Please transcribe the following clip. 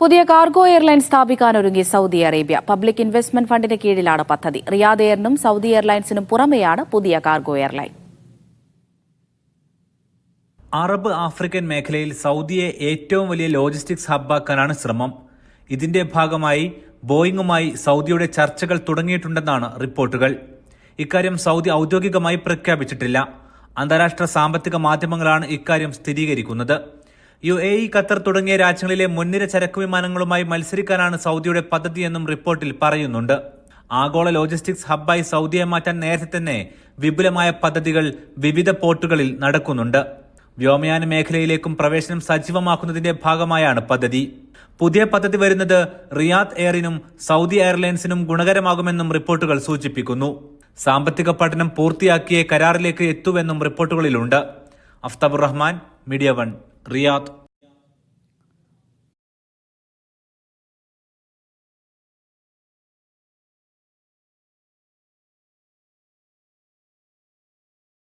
പുതിയ cargo airline സ്ഥാപിക്കാനൊരുങ്ങി Saudi Arabia. Public investment ഫണ്ടിന് കീഴിലാണ് പദ്ധതി. റിയാദ് എയറിനും സൗദി എയർലൈൻസിനും പുറമെയാണ് പുതിയ കാർഗോ എയർലൈൻ. അറബ് ആഫ്രിക്കൻ മേഖലയിൽ സൗദിയെ ഏറ്റവും വലിയ ലോജിസ്റ്റിക്സ് ഹബ്ബാക്കാനാണ് ശ്രമം. ഇതിന്റെ ഭാഗമായി ബോയിങ്ങുമായി സൗദിയുടെ ചർച്ചകൾ തുടങ്ങിയിട്ടുണ്ടെന്നാണ് റിപ്പോർട്ടുകൾ. ഇക്കാര്യം സൗദി ഔദ്യോഗികമായി പ്രഖ്യാപിച്ചിട്ടില്ല. അന്താരാഷ്ട്ര സാമ്പത്തിക മാധ്യമങ്ങളാണ് ഇക്കാര്യം സ്ഥിരീകരിക്കുന്നത്. യു എ ഇ ഖത്തർ തുടങ്ങിയ രാജ്യങ്ങളിലെ മുൻനിര ചരക്ക് വിമാനങ്ങളുമായി മത്സരിക്കാനാണ് സൗദിയുടെ പദ്ധതിയെന്നും റിപ്പോർട്ടിൽ പറയുന്നുണ്ട്. ആഗോള ലോജിസ്റ്റിക്സ് ഹബ്ബായി സൗദിയെ മാറ്റാൻ നേരത്തെ തന്നെ വിപുലമായ പദ്ധതികൾ വിവിധ പോർട്ടുകളിൽ നടക്കുന്നുണ്ട്. വ്യോമയാന മേഖലയിലേക്കും പ്രവേശനം സജീവമാക്കുന്നതിന്റെ ഭാഗമായാണ് പദ്ധതി. പുതിയ പദ്ധതി വരുന്നത് റിയാദ് എയറിനും സൗദി എയർലൈൻസിനും ഗുണകരമാകുമെന്നും റിപ്പോർട്ടുകൾ സൂചിപ്പിക്കുന്നു. സാമ്പത്തിക പഠനം പൂർത്തിയാക്കിയേ കരാറിലേക്ക് എത്തുവെന്നും റിപ്പോർട്ടുകളിലുണ്ട്. Aftabur Rahman media one. Riyadh